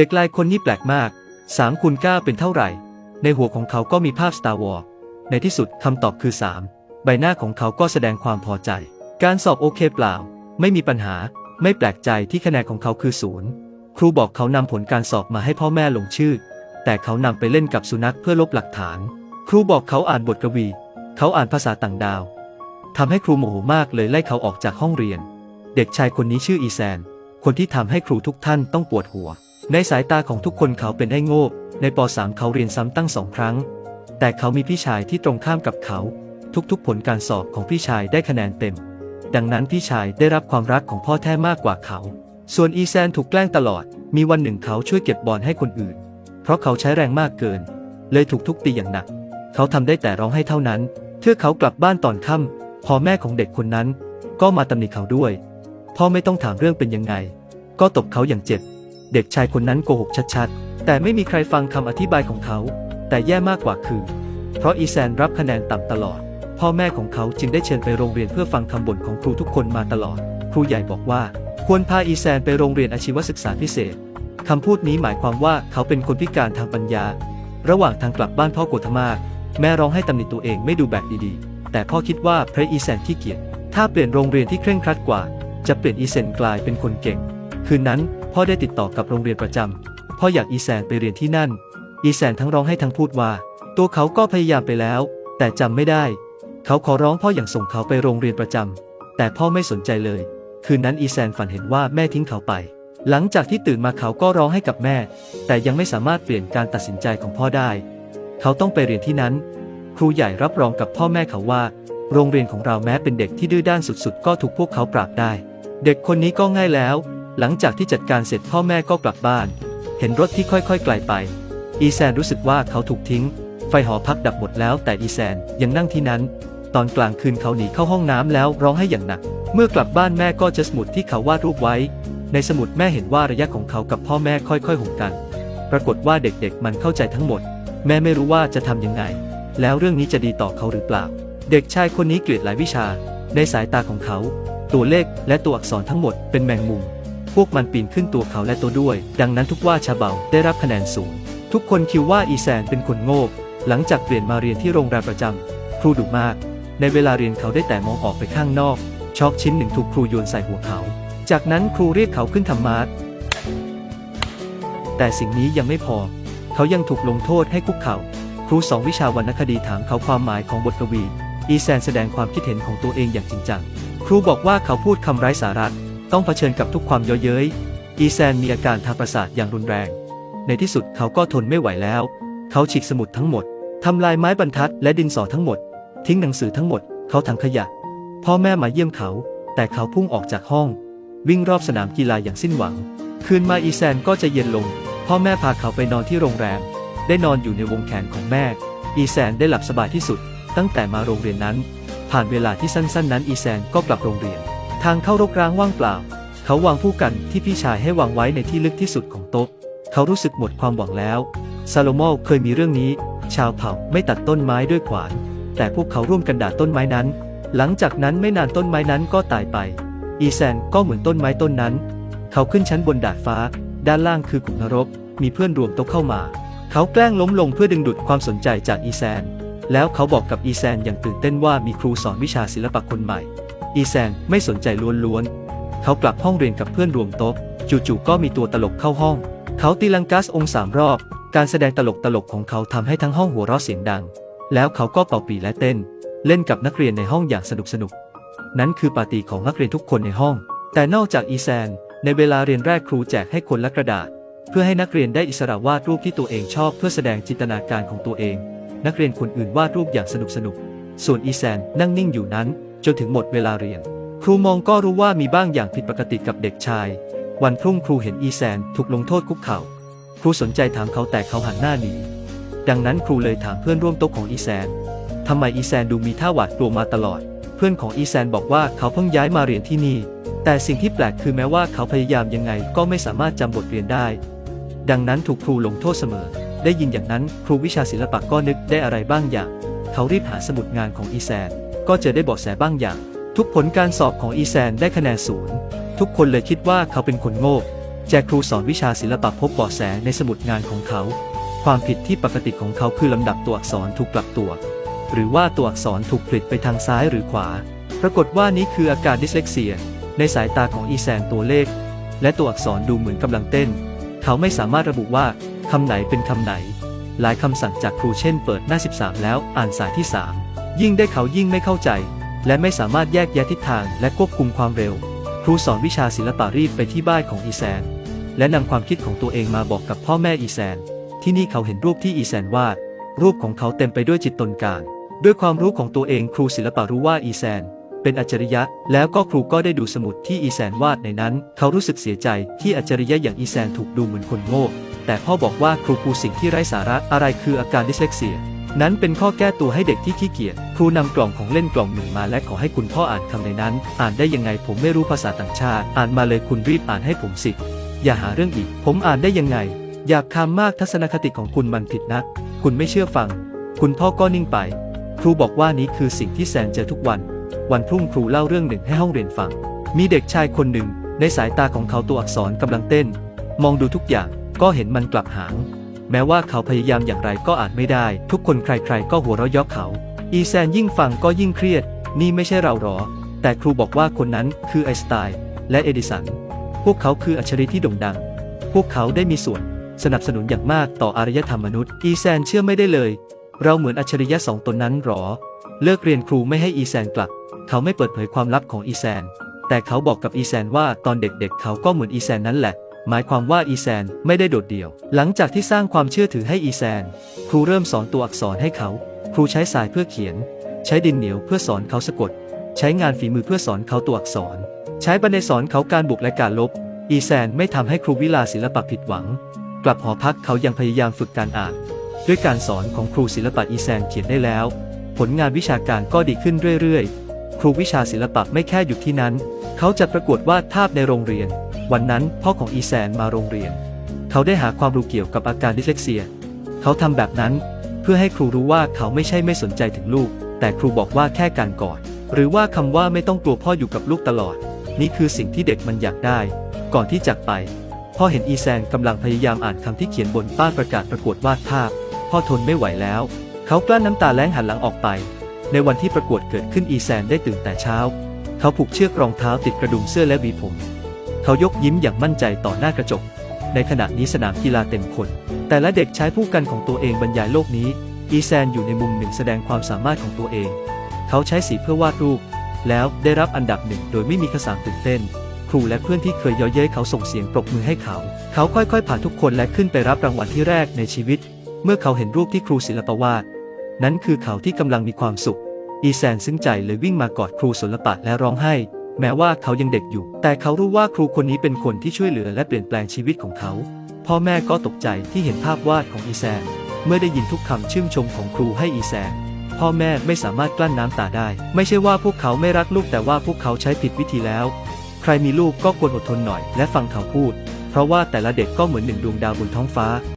เด็กลายคนนี้แปลกมาก3คูณ9เป็นเท่าไหร่ ในหัวของเขาก็มีภาพ Star Wars ในที่สุดคำตอบคือ 3 ใบหน้าของเขาก็แสดงความพอใจ การสอบโอเคเปล่า ไม่มีปัญหา ไม่แปลกใจที่คะแนนของเขาคือศูนย์ครูบอกเขานำผลการสอบมาให้พ่อแม่ลงชื่อ แต่เขานำไปเล่นกับสุนัขเพื่อลบหลักฐาน ครูบอกเขาอ่านบทกวี เขาอ่านภาษาต่างดาวทำให้ครูโมโหมากเลยไล่เขาออกจากห้องเรียน เด็กชายคนนี้ชื่ออีแซน คนที่ทำให้ครูทุกท่านต้องปวดหัว ในสายตาของทุกคนเขาเป็นไอ้โง่ในป .3 เขาเรียนซ้ำตั้งสองครั้ง แต่เขามีพี่ชายที่ตรงข้ามกับเขา ทุกๆ ผลการสอบของพี่ชายได้คะแนนเต็ม ดังนั้นพี่ชายได้รับความรักของพ่อแท้มากกว่าเขา ส่วนอีแซนถูกแกล้งตลอด มีวันหนึ่งเขาช่วยเก็บบอลให้คนอื่น เพราะเขาใช้แรงมากเกิน เลยถูกทุบตีอย่างหนัก เขาทำได้แต่ร้องให้เท่านั้นเมื่อเขากลับบ้านตอนค่ำพอแม่ของเด็กคนนั้น ก็มาตำหนิเขาด้วย พ่อไม่ต้องถามเรื่องเป็นยังไง ก็ตบเขาอย่างเจ็บ เด็กชายคนนั้นโกหกชัดๆ แต่ไม่มีใครฟังคำอธิบายของเขา แต่แย่มากกว่าคือ เพราะอีแซนรับคะแนนต่ำตลอด พ่อแม่ของเขาจึงได้เชิญไปโรงเรียนเพื่อฟังคำบ่นของครูทุกคนมาตลอด ครูใหญ่บอกว่า ควรพาอีแซนไปโรงเรียนอาชีวศึกษาพิเศษคำพูดนี้หมายความว่าเขาเป็นคนพิการทางปัญญา ระหว่างทางกลับบ้านพ่อโกรธมาก แม่ร้องให้ตำหนิตัวเองไม่ดูแบบดีๆ แต่พ่อคิดว่าพระอีแซนขี้เกียจถ้าเปลี่ยนโรงเรียนที่เคร่งครัดกว่า จะเปลี่ยนอีแซนกลายเป็นคนเก่ง คืนนั้น พ่อได้ติดต่อกับโรงเรียนประจำพ่ออยากอีแซนไปเรียนที่นั่น อีแซนทั้งร้องให้ทั้งพูดว่า ตัวเขาก็พยายามไปแล้ว แต่จำไม่ได้ เขาขอร้องพ่ออย่างส่งเขาไปโรงเรียนประจำแต่พ่อไม่สนใจเลย คืนนั้นอีแซนฝันเห็นว่าแม่ทิ้งเขาไป หลังจากที่ตื่นมาเขาก็ร้องให้กับแม่ แต่ยังไม่สามารถเปลี่ยนการตัดสินใจของพ่อได้ เขาต้องไปเรียนที่นั้น ครูใหญ่รับรองกับพ่อแม่เขาว่า โรงเรียนของเราแม้เป็นเด็กที่ดื้อด้านสุดๆ ก็ถูกพวกเขาปราบได้ เด็กคนนี้ก็ง่ายแล้ว หลังจากที่จัดการเสร็จพ่อแม่ก็กลับบ้าน เห็นรถที่ค่อยๆไกลไป อีแซนรู้สึกว่าเขาถูกทิ้ง ไฟหอพักดับหมดแล้วแต่อีแซนยังนั่งที่นั้น ตอนกลางคืนเขาหนีเข้าห้องน้ำแล้วร้องให้อย่างหนัก เมื่อกลับบ้านแม่ก็จะสมุดที่เขาวาดรูปไว้ ในสมุดแม่เห็นว่าระยะของเขากับพ่อแม่ค่อยๆห่างกัน ปรากฏว่าเด็กๆ มันเข้าใจทั้งหมด แม่ไม่รู้ว่าจะทำยังไง แล้วเรื่องนี้จะดีต่อเขาหรือเปล่า เด็กชายคนนี้เกลียดหลายวิชา ในสายตาของเขา ตัวเลขและตัวอักษรทั้งหมดเป็นแมงมุม วกมันปีนขึ้นตัวเขาและตัวด้วย ดังนั้นทุกว่าชาเบาได้รับคะแนนสูง ทุกคนคิดว่าอีแซนเป็นคนโง่หลังจากเปลี่ยนมาเรียนที่โรงแรมประจำครูดุมาก ในเวลาเรียนเขาได้แต่มองออกไปข้างนอกช็อกชิ้นหนึ่งถูกครูโยนใส่หัวเขา จากนั้นครูเรียกเขาขึ้นทำมาร์ทแต่สิ่งนี้ยังไม่พอ เขายังถูกลงโทษให้คุกเข่าครูสองวิชาวรรณคดีถามเขาความหมายของบทกวี อีแซนแสดงความคิดเห็นของตัวเองอย่างจริงจัง ครูบอกว่าเขาพูดคำไร้สาระ ต้องเผชิญกับทุกความเย้ยเย้ยอีแซนมีอาการทางประสาทอย่างรุนแรง ในที่สุดเขาก็ทนไม่ไหวแล้ว เขาฉีกสมุดทั้งหมดทำลายไม้บรรทัดและดินสอทั้งหมด ทิ้งหนังสือทั้งหมด เขาถังขยะ พ่อแม่มาเยี่ยมเขา แต่เขาพุ่งออกจากห้อง วิ่งรอบสนามกีฬาอย่างสิ้นหวัง คืนมาอีแซนก็จะเย็นลง พ่อแม่พาเขาไปนอนที่โรงแรม ได้นอนอยู่ในวงแขนของแม่ อีแซนได้หลับสบายที่สุด ตั้งแต่มาโรงเรียนนั้น ผ่านเวลาที่สั้นๆนั้นอีแซนก็กลับโรงเรียน ทางเข้ารกร้างว่างเปล่า เขาวางผู้กันที่พี่ชายให้วางไว้ในที่ลึกที่สุดของโต๊ะ เขารู้สึกหมดความหวังแล้ว ซาโลโมเคยมีเรื่องนี้ ชาวเผ่าไม่ตัดต้นไม้ด้วยขวาน แต่พวกเขาร่วมกันด่าต้นไม้นั้น หลังจากนั้นไม่นานต้นไม้นั้นก็ตายไป อีแซนก็เหมือนต้นไม้ต้นนั้น เขาขึ้นชั้นบนดาดฟ้า ด้านล่างคือขุมนรก มีเพื่อนรวมโต๊ะเข้ามา เขาแกล้งล้มลงเพื่อดึงดูดความสนใจจากอีแซน แล้วเขาบอกกับอีแซนอย่างตื่นเต้นว่ามีครูสอนวิชาศิลปะคนใหม่ อีแซนไม่สนใจล้วนๆ เขากลับห้องเรียนกับเพื่อนรวมโต๊ะ จู่ๆก็มีตัวตลกเข้าห้อง เขาตีลังกัสองค์สามรอบ การแสดงตลกตลกๆของเขาทำให้ทั้งห้องหัวเราะเสียงดัง แล้วเขาก็เป่าปีและเต้น เล่นกับนักเรียนในห้องอย่างสนุกสนุก นั่นคือปาร์ตี้ของนักเรียนทุกคนในห้อง แต่นอกจากอีแซนในเวลาเรียนแรกครูแจกให้คนละกระดาษ เพื่อให้นักเรียนได้อิสระวาดรูปที่ตัวเองชอบเพื่อแสดงจินตนาการของตัวเอง นักเรียนคนอื่นวาดรูปอย่างสนุกสนุก ส่วนอีแซนนั่งนิ่งอยู่นั้น จนถึงหมดเวลาเรียน ครูมองก็รู้ว่ามีบ้างอย่างผิดปกติกับเด็กชาย วันพรุ่งครูเห็นอีแซนถูกลงโทษคุกเข่า ครูสนใจถามเขาแต่เขาหันหน้าหนีดังนั้นครูเลยถามเพื่อนร่วมโต๊ะของอีแซนทำไมอีแซนดูมีท่าหวาดกลัวมาตลอด เพื่อนของอีแซนบอกว่าเขาเพิ่งย้ายมาเรียนที่นี่ แต่สิ่งที่แปลกคือแม้ว่าเขาพยายามยังไงก็ไม่สามารถจำบทเรียนได้ ดังนั้นถูกครูลงโทษเสมอ ได้ยินอย่างนั้นครูวิชาศิลปะก็นึกได้อะไรบ้างอย่าง เขารีบหาสมุดงานของอีแซน ก็จอได้เบาะแสบ้างอย่าง ทุกผลการสอบของอีแซนได้คะแนนศูนย์ทุกคนเลยคิดว่าเขาเป็นคนโง่แจกครูสอนวิชาศิลปะพบเบาะแสในสมุดงานของเขา ความผิดที่ปกติของเขาคือลำดับตัวอักษรถูกกลับตัว หรือว่าตัวอักษรถูกผลิตไปทางซ้ายหรือขวา ปรากฏว่านี้คืออาการดิสเลกเซีย ในสายตาของอีแซนตัวเลข และตัวอักษรดูเหมือนกำลังเต้น เขาไม่สามารถระบุว่าคำไหนเป็นคำไหน หลายคำสั่งจากครูเช่นเปิดหน้า 13 แล้วอ่านสายที่ 3 ยิ่งได้เขายิ่งไม่เข้าใจ และไม่สามารถแยกแยะทิศทางและควบคุมความเร็ว ครูสอนวิชาศิลปะรีบไปที่บ้านของอีแซน และนำความคิดของตัวเองมาบอกกับพ่อแม่อีแซน ที่นี่เขาเห็นรูปที่อีแซนวาด รูปของเขาเต็มไปด้วยจิตตนการ ด้วยความรู้ของตัวเองครูศิลปะรู้ว่าอีแซนเป็นอัจฉริยะ แล้วก็ครูก็ได้ดูสมุดที่อีแซนวาดในนั้น เขารู้สึกเสียใจที่อัจฉริยะอย่างอีแซนถูกดูเหมือนคนโง่ แต่พ่อบอกว่าครูปูสิ่งที่ไร้สาระอะไรคืออาการดิสเลกเซีย นั้นเป็นข้อแก้ตัวให้เด็กที่ขี้เกียจครูนำกล่องของเล่นกล่องหนึ่งมาและขอให้คุณพ่ออ่านคำในนั้น อ่านได้ยังไงผมไม่รู้ภาษาต่างชาติ อ่านมาเลยคุณรีบอ่านให้ผมสิ อย่าหาเรื่องอีก ผมอ่านได้ยังไง อยากคำมากทัศนคติของคุณมันผิดนัก คุณไม่เชื่อฟัง คุณพ่อก็นิ่งไป ครูบอกว่านี้คือสิ่งที่แซนเจอทุกวัน วันพรุ่งครูเล่าเรื่องหนึ่งให้ห้องเรียนฟัง มีเด็กชายคนหนึ่ง ในสายตาของเขาตัวอักษรกำลังเต้น มองดูทุกอย่างก็เห็นมันกลับหาง แม้ว่าเขาพยายามอย่างไรก็อานไม่ได้ ทุกคนใครๆ ก็หัวเราะยาะเขา อีแซนยิ่งฟังก็ยิ่งเครียด นี่ไม่ใช่เราหรอ แต่ครูบอกว่าคนนั้นคือไอสไตน์และเอดิสัน พวกเขาคืออัจฉริยะที่โด่งดัง พวกเขาได้มีส่วนสนับสนุนอย่างมากต่ออารยธรรมมนุษย์ อีแซนเชื่อไม่ได้เลย เราเหมือนอัจฉริยะสองตนนั้นหรอ เลิกเรียนครูไม่ให้อีแซนกลับ เขาไม่เปิดเผยความลับของอีแซน แต่เขาบอกกับอีแซนว่าตอนเด็กๆ เขาก็เหมือนอีแซนนั่นแหละ หมายความว่าอีแซนไม่ได้โดดเดี่ยว หลังจากที่สร้างความเชื่อถือให้อีแซน ครูเริ่มสอนตัวอักษรให้เขา ครูใช้สายเพื่อเขียน ใช้ดินเหนียวเพื่อสอนเขาสะกด ใช้งานฝีมือเพื่อสอนเขาตัวอักษร ใช้บันไดสอนเขาการบวกและการลบ อีแซนไม่ทำให้ครูวิลาศิลปะผิดหวัง กลับหอพักเขายังพยายามฝึกการอ่าน ด้วยการสอนของครูศิลปะอีแซนเขียนได้แล้ว ผลงานวิชาการก็ดีขึ้นเรื่อยๆ ครูวิชาศิลปะไม่แค่หยุดที่นั้น เขาจัดประกวดวาดภาพในโรงเรียน วันนั้นพ่อของอีแซนมาโรงเรียน เขาได้หาความรู้เกี่ยวกับอาการดิสเลกเซีย เขาทำแบบนั้น เพื่อให้ครูรู้ว่าเขาไม่ใช่ไม่สนใจถึงลูก แต่ครูบอกว่าแค่การกอดหรือว่าคำว่าไม่ต้องกลัวพ่ออยู่กับลูกตลอด นี่คือสิ่งที่เด็กมันอยากได้ ก่อนที่จากไป พ่อเห็นอีแซนกำลังพยายามอ่านคำที่เขียนบนป้ายประกาศประกวดวาดภาพ พ่อทนไม่ไหวแล้ว เขากลั้นน้ำตาแล้งหันหลังออกไป ในวันที่ประกวดเกิดขึ้นอีแซนได้ตื่นแต่เช้า เขาผูกเชือกรองเท้าติดกระดุมเสื้อและวีผม เขายกยิ้มอย่างมั่นใจต่อหน้ากระจก ในขณะนี้สนามกีฬาเต็มคน แต่ละเด็กใช้ผู้กันของตัวเองบรรยายโลกนี้ อีแซนอยู่ในมุมหนึ่งแสดงความสามารถของตัวเอง เขาใช้สีเพื่อวาดรูป แล้วได้รับอันดับหนึ่งโดยไม่มีขสานตื่นเต้น ครูและเพื่อนที่เคยเย้ยเย้ยเขาส่งเสียงปรบมือให้เขา เขาค่อยๆผ่านทุกคนและขึ้นไปรับรางวัลที่แรกในชีวิต เมื่อเขาเห็นรูปที่ครูศิลปวาด นั้นคือเขาที่กำลังมีความสุข อีแซนซึ้งใจเลยวิ่งมากอดครูศิลปะและร้องไห้ แม้ว่าเขายังเด็กอยู่ แต่เขารู้ว่าครูคนนี้เป็นคนที่ช่วยเหลือและเปลี่ยนแปลงชีวิตของเขา พ่อแม่ก็ตกใจที่เห็นภาพวาดของอีแซน เมื่อได้ยินทุกคำชื่นชมของครูให้อีแซน พ่อแม่ไม่สามารถกลั้นน้ำตาได้ ไม่ใช่ว่าพวกเขาไม่รักลูกแต่ว่าพวกเขาใช้ผิดวิธีแล้ว ใครมีลูกก็ควรอดทนหน่อย และฟังเขาพูด เพราะว่าแต่ละเด็กก็เหมือนหนึ่งดวงดาวบนท้องฟ้า